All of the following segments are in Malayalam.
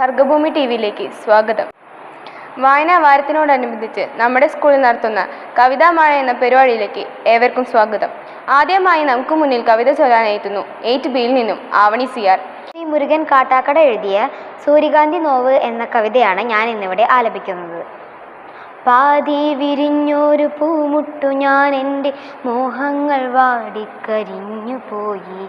സർഗഭൂമി ടി വിയിലേക്ക് സ്വാഗതം. വായനാ വാരത്തിനോടനുബന്ധിച്ച് നമ്മുടെ സ്കൂളിൽ നടത്തുന്ന കവിതാമഴ എന്ന പരിപാടിയിലേക്ക് ഏവർക്കും സ്വാഗതം. ആദ്യമായി നമുക്ക് മുന്നിൽ കവിത ചൊല്ലാനെത്തുന്നു എയ്റ്റ് ബിയിൽ നിന്നും ആവണി സിയാർ ശ്രീ മുരുകൻ കാട്ടാക്കട എഴുതിയ സൂര്യകാന്തി നോവ് എന്ന കവിതയാണ് ഞാൻ ഇന്നിവിടെ ആലപിക്കുന്നത്. പാതി വിരിഞ്ഞൊരു പൂമുട്ടു ഞാൻ എന്റെ മോഹങ്ങൾ വാടിക്കരിഞ്ഞു പോയി.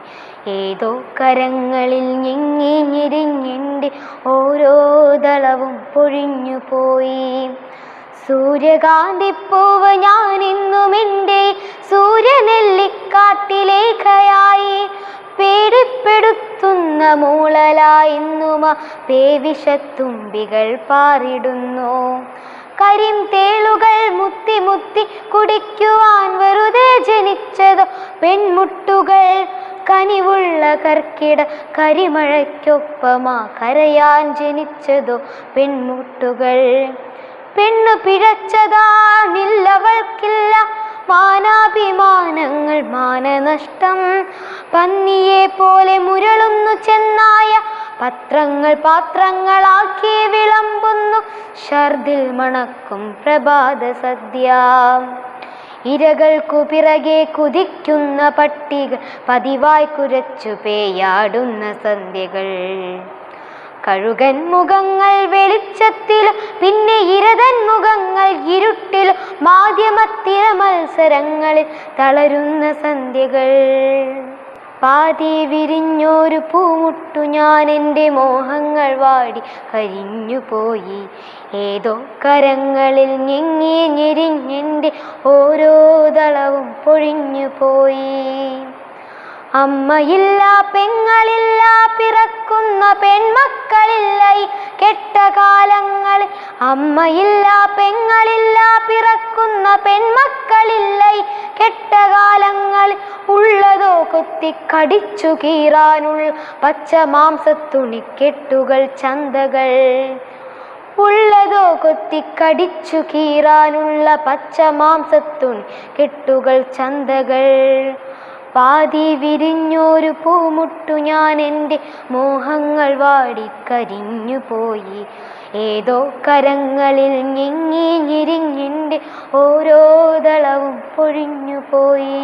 ഏതോ കരങ്ങളിൽ ഞെങ്ങി ഞെരിഞ്ഞെന്റെ ഓരോ ദളവും പൊഴിഞ്ഞു പോയി. സൂര്യകാന്തിപ്പൂവ് ഞാൻ ഇന്നും എന്റെ സൂര്യനെല്ലിക്കാട്ടിലേഖയായി. പേടിപ്പെടുത്തുന്ന മൂളലായിന്നുമ പേവിഷത്തുമ്പികൾ പാറിടുന്നു. കരിം തേളുകൾ മുത്തി മുത്തി കുടിക്കുവാൻ വെറുതെ ജനിച്ചതോ? പെൺമുട്ടുകൾ കനിവുള്ള കർക്കിട കരിമഴയ്ക്കൊപ്പമാ കരയാൻ ജനിച്ചതോ? പെൺമുട്ടുകൾ പെണ്ണു പിഴച്ചതാണില്ലവൾക്കില്ല മാനാഭിമാനങ്ങൾ മാനനഷ്ടം. പന്നിയെ പോലെ മുരളുന്നു ചെന്നായ പത്രങ്ങൾ പാത്രങ്ങളാക്കി വിളമ്പുന്നു. ഷർദിൽ മണക്കും പ്രഭാത സദ്യ. ഇരകൾക്കു പിറകെ കുതിക്കുന്ന പട്ടികൾ പതിവായി കുരച്ചു പേയാടുന്ന സന്ധ്യകൾ. കഴുകൻ മുഖങ്ങൾ വെളിച്ചത്തിൽ പിന്നെ ഇരതൻ മുഖങ്ങൾ ഇരുട്ടിൽ മാധ്യമത്തിര മത്സരങ്ങളിൽ തളരുന്ന സന്ധ്യകൾ. പാതി വിരിഞ്ഞൊരു പൂമുട്ടു ഞാൻ എന്റെ മോഹങ്ങൾ വാടി കരിഞ്ഞു പോയി. ഏതോ കരങ്ങളിൽ ഞെങ്ങി ഞെരിഞ്ഞെന്റെ ഓരോ ദളവും പൊഴിഞ്ഞു പോയി. അമ്മയില്ല പെങ്ങളില്ല പിറക്കുന്ന പെൺമക്കളില്ലായി കെട്ട കാലങ്ങളിൽ അമ്മയില്ല പെങ്ങളില്ല പിറക്കുന്ന പെൺമക്കളില്ല കൊത്തി കടിച്ചു കീറാനുൾ പച്ച മാംസത്തുണിക്കെട്ടുകൾ ചന്തകൾ. ഉള്ളതോ കൊത്തി കടിച്ചു കീറാനുള്ള പച്ച മാംസത്തുണി കെട്ടുകൾ ചന്തകൾ. പാതി വിരിഞ്ഞൊരു പൂമുട്ടു ഞാൻ എന്റെ മോഹങ്ങൾ വാടിക്കരിഞ്ഞു പോയി. ഏതോ കരങ്ങളിൽ ഞെങ്ങി ഞെരിഞ്ഞെന്റെ ഓരോ ദളവും പൊഴിഞ്ഞു പോയി.